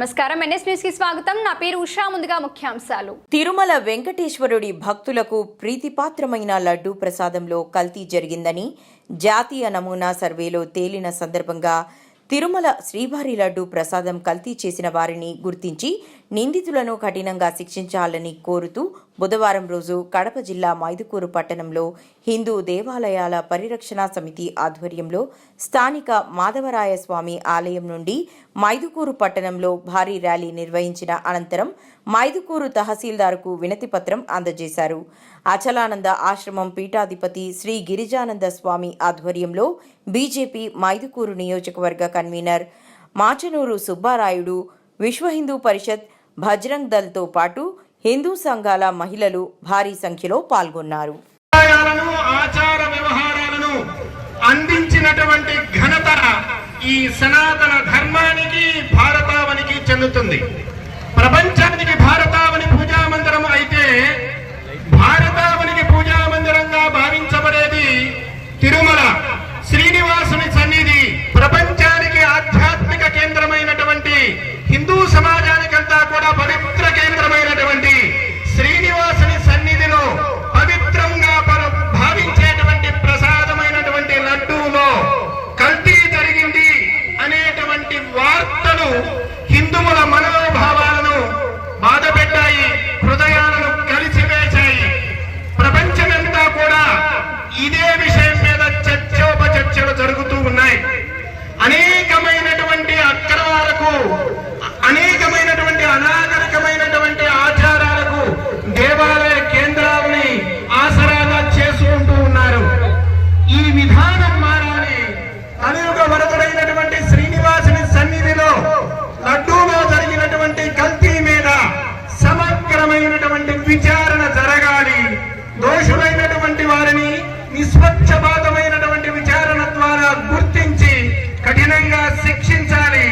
నమస్కారం. ఎన్ఎస్ న్యూస్కి స్వాగతం. నా పేరు ఉషా. ముందుగా ముఖ్యాంశాలు. తిరుమల వెంకటేశ్వరుడి భక్తులకు ప్రీతిపాత్రమైన లడ్డూ ప్రసాదంలో కల్తీ జరిగిందని జాతీయ నమూనా సర్వేలో తేలిన సందర్భంగా తిరుమల శ్రీవారి లడ్డూ ప్రసాదం కల్తీ చేసిన వారిని గుర్తించి నిందితులను కఠినంగా శిక్షించాలని కోరుతూ బుధవారం రోజు కడప జిల్లా మైదుకూరు పట్టణంలో హిందూ దేవాలయాల పరిరక్షణ సమితి ఆధ్వర్యంలో స్థానిక మాధవరాయ స్వామి ఆలయం నుండి మైదుకూరు పట్టణంలో భారీ ర్యాలీ నిర్వహించిన అనంతరం మైదుకూరు తహసీల్దార్కు వినతిపత్రం అందజేశారు. అచలానంద ఆశ్రమం పీఠాధిపతి శ్రీ గిరిజానంద స్వామి ఆధ్వర్యంలో బీజేపీ మైదుకూరు నియోజకవర్గ కన్వీనర్ మాచనూరు సుబ్బారాయుడు విశ్వ హిందూ పరిషత్ భజ్రంగ్ దళ్తో పాటు హిందూ సంఘాల మహిళలు భారీ సంఖ్యలో పాల్గొన్నారు. ఆచార వ్యవహారాలను అందించినటువంటి ఘనత ఈ సనాతన ధర్మానికి భారతావనికి చెందుతుంది. ప్రపంచానికి భారతావని పూజా మందిరం అయితే భారతావనికి పూజా మందిరంగా భావించబడేది తిరుమల. వారిని నిష్పక్షపాతమైనటువంటి విచారణ ద్వారా గుర్తించి కఠినంగా శిక్షించాలి.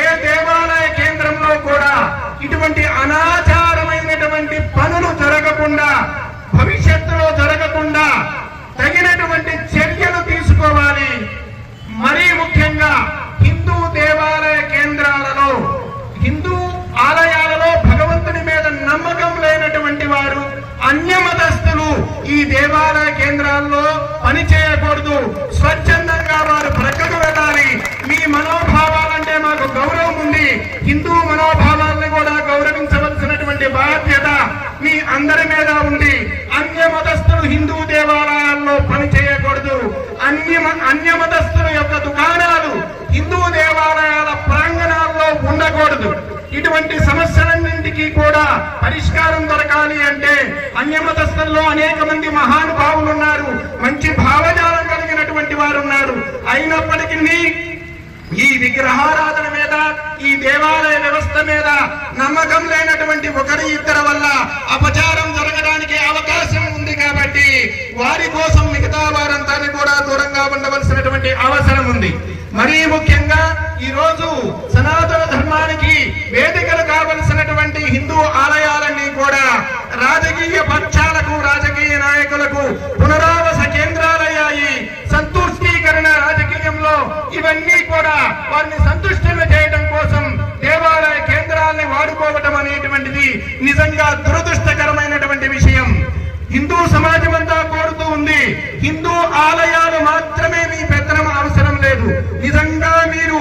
ఏ దేవాలయ కేంద్రంలో కూడా ఇటువంటి అనాచారమైనటువంటి పనులు జరగకుండా భవిష్యత్తులో జరగకుండా తగినటువంటి చర్యలు తీసుకోవాలి. మరీ ముఖ్యంగా హిందూ దేవాలయ కేంద్రాలలో హిందూ ఆలయాలలో భగవంతుని మీద నమ్మకం లేనటువంటి వారు అన్యమత ఈ దేవాలయ కేంద్రాల్లో పని చేయకూడదు. స్వచ్ఛందంగా వారు ప్రక్కకు వెళ్ళాలి. మీ మనోభావాలంటే మాకు గౌరవం ఉంది. హిందూ మనోభావాలను కూడా గౌరవించవలసినటువంటి బాధ్యత మీ అందరి మీద ఉంది. అన్య మతస్థులు హిందూ దేవాలయాల్లో పని చేయకూడదు. అన్య అన్య మతస్థుల యొక్క దుకాణాలు హిందూ దేవాలయాల ప్రాంగణాల్లో ఉండకూడదు. ఇటువంటి సమస్యలన్నింటికీ కూడా పరిష్కారం దొరకాలి అంటే అన్యమతస్థుల్లో అనేక మంది మహానుభావులు ఉన్నారు. మంచి భావజాలం కలిగినటువంటి వారు ఉన్నారు. అయినప్పటికీ ఈ విగ్రహారాధన మీద ఈ దేవాలయ వ్యవస్థ మీద నమ్మకం లేనటువంటి ఒకరి ఇద్దరి వల్ల అపచారం జరగడానికి అవకాశం ఉంది కాబట్టి వారి కోసం మిగతా వారంతా కూడా దూరంగా ఉండవలసినటువంటి అవసరం ఉంది. మరీ ముఖ్యంగా ఈ రోజు సనాతన ధర్మానికి వేదికలు కావలసినటువంటి హిందూ ఆలయాలన్నీ కూడా రాజకీయ పక్షాలకు రాజకీయ నాయకులకు పునరావాస కేంద్రాలయ్యాయి. సంతుష్టీకరణ రాజకీయంలో ఇవన్నీ కూడా వారిని సంతుష్టులు చేయడం కోసం దేవాలయ కేంద్రాలని వాడుకోవటం అనేటువంటిది నిజంగా దురదృష్టకరమైనటువంటి విషయం. హిందూ సమాజం అంతా కోరుతూ ఉంది హిందూ ఆలయాలు మాత్రమే మీ పెత్తనం అవసరం లేదు. నిజంగా మీరు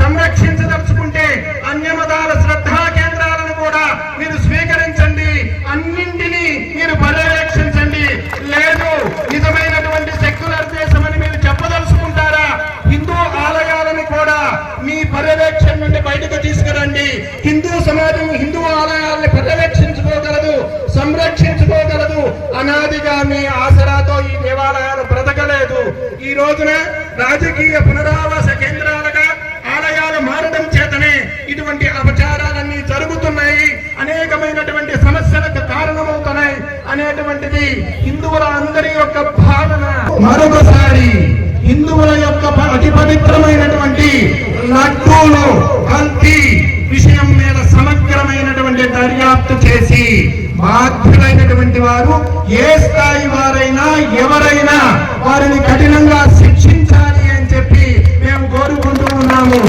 సంరక్షించదలుచుకుంటే అన్యమతాల శ్రద్ధా కేంద్రాలను కూడా మీరు స్వీకరించండి. అన్నింటినీ మీరు పర్యవేక్షించండి. లేదు నిజమైనటువంటి సెక్యులర్ దేశమని మీరు చెప్పదలుచుకుంటారా? హిందూ ఆలయాలను కూడా మీ పర్యవేక్షణ నుండి బయటకు తీసుకురండి. హిందూ సమాజం హిందూ ఆలయాల్ని పర్యవేక్షించుకోగలదు సంరక్షించుకోగలదు. అనాదిగా మీ ఆసరాతో ఈ దేవాలయాలు బ్రతకలేదు. ఈ రోజున రాజకీయ పునరావాస కేంద్రాలుగా ఆలయాలు మారడం చేతనే ఇటువంటి అపచారాలన్నీ జరుగుతున్నాయి. అనేకమైనటువంటి సమస్యలకు కారణమవుతున్నాయి. అనేటువంటిది హిందువుల అందరి యొక్క భావన. మరొకసారి హిందువుల యొక్క అతి పవిత్రమైనటువంటి లడ్డూలు కల్తీ విషయం మీద సమగ్రమైనటువంటి దర్యాప్తు చేసి బాధ్యులైనటువంటి వారు ఏ స్థాయి వారైనా ఎవరైనా వారిని కఠినంగా శిక్షించాలి. நாமம்